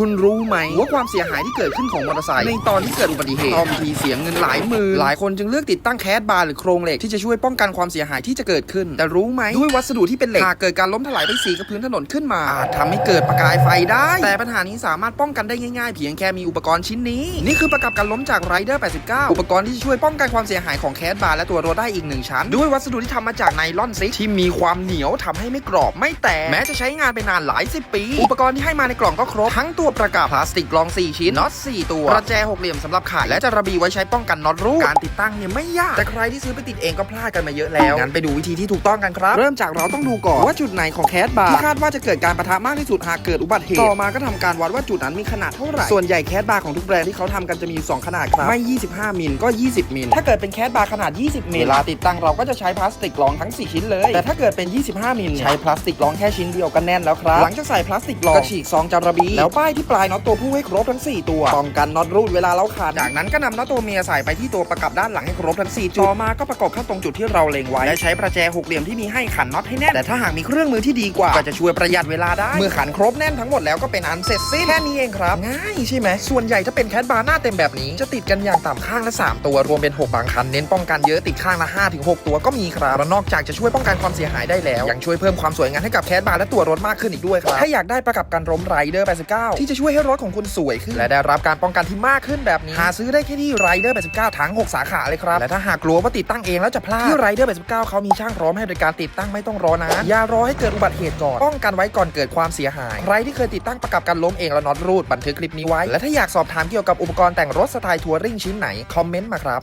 คุณรู้ไหมว่าความเสียหายที่เกิดขึ้นของมอเตอร์ไซค์ในตอนที่เกิดอุบัติเหตุทอมทีเสียเงินหลายหมื่นหลายคนจึงเลือกติดตั้งแคสบาร์หรือโครงเหล็กที่จะช่วยป้องกันความเสียหายที่จะเกิดขึ้น แต่รู้ไหมด้วยวัสดุที่เป็นเหล็กหากเกิดการล้มถลายไปสีกับพื้นถนนขึ้นมาอาจทำให้เกิดประกายไฟได้ แต่ปัญหานี้สามารถป้องกันได้ง่ายๆ เพียงแค่มีอุปกรณ์ชิ้นนี้ นี่คือประกับการล้มจากไรเดอร์89 อุปกรณ์ที่จะช่วยป้องกันความเสียหายของแคสบาร์และตัวรถได้อีกหนึ่งชั้น ด้วยวัสดุที่ทำมาจากไนลอนซิกที่มีความเหนียวทำให้ไม่กรอบไม่แตกแม้จะใช้งานไปนานหลายสิบปี อุปกรณ์ที่ให้มาในกล่องก็ครบทั้งตัวประกับพลาสติกรอง 4 ชิ้นน็อต4ตัวประแจหกเหลี่ยมสำหรับไขและจะระบีไว้ใช้ป้องกันน็อตรูดการติดตั้งเนี่ยไม่ยากแต่ใครที่ซื้อไปติดเองก็พลาดกันมาเยอะแล้วงั้นไปดูวิธีที่ถูกต้องกันครับ เริ่มจากเราต้องดูก่อนว่าจุดไหนของแคสบาร์ที่คาดว่าจะเกิดการปะทะมากที่สุดหากเกิดอุบัติเหตุต่อมาก็ทำการวัดว่าจุดนั้นมีขนาดเท่าไหร่ส่วนใหญ่แคสบาร์ของทุกแบรนด์ที่เขาทำกันจะมีอยู่สองขนาดครับไม่ 25 มิลก็ 20 มิลถ้าเกิดเป็นแคสบาร์ขนาด 20 มิลเวลาติดตั้งเราก็จะใช้พลาสติกรองทั้ง 4 ชิ้นเลย แต่ถ้าเกิดเป็น 25 มิลใช้พลาสติกรองแค่ชิ้นเดียวก็แน่นแล้วครับหลังจากใส่พลาสติกรองก็ฉีกซองจาระบีแล้วป้ายที่ปลายน็อตตัวผู้ให้ครบทั้ง 4 ตัวป้องกันน็อตรูดเวลาเราขาดจากนั้นก็นำน็อตตัวเมียใส่ไปที่ตัวประกับด้านหลังให้ครบทั้ง4จุดต่อมาก็ประกอบเข้าตรงจุดที่เราเล็งไว้และใช้ประแจหกเหลี่ยมที่มีให้ขันน็อตให้แน่นแต่ถ้าหากมีเครื่องมือที่ดีกว่าก็จะช่วยประหยัดเวลาได้เมื่อขันครบแน่นทั้งหมดแล้วก็เป็นอันเสร็จสิ้นแค่นี้เองครับง่ายใช่ไหมส่วนใหญ่ถ้าเป็นแคทบาร์หน้าเต็มแบบนี้จะติดกันอย่างต่ำข้างละ 3 ตัวรวมเป็น 6 บางคันเน้นป้องกันเยอะติดข้างละ5-6ตัวก็มีครับแล้วนอกจากจะช่วยป้องกันความเสียหายได้แล้วยังช่วยเพิ่มความสวยงามให้กับแคทบาร์และตัวรถมากขึ้นอีกด้วยครับถ้าอยากได้ประกับกันล้มไรเดอร์89ที่จะช่วยให้รถของคุณสวยขึ้น และได้รับการป้องกันที่มากขึ้นแบบนี้ หาซื้อได้แค่ที่ไรเดอร์89ทั้ง6 สาขาเลยครับ และถ้าหากกลัวว่าติดตั้งเองแล้วจะพลาดที่ไรเดอร์89เขามีช่างพร้อมให้บริการติดตั้งไม่ต้องรอนานอย่ารอให้เกิดอุบัติเหตุก่อนป้องกันไว้ก่อนเกิดความเสียหาย ใครที่เคยติดตั้งประกับกันล้มเองแล้วน็อตรูดบันทึกคลิปนี้ไว้ และถ้าอยากสอบถามเกี่ยวกับอุปกรณ์แต่งรถสไตล์ทัวริงชิ้นไหนคอมเมนต์มาครับ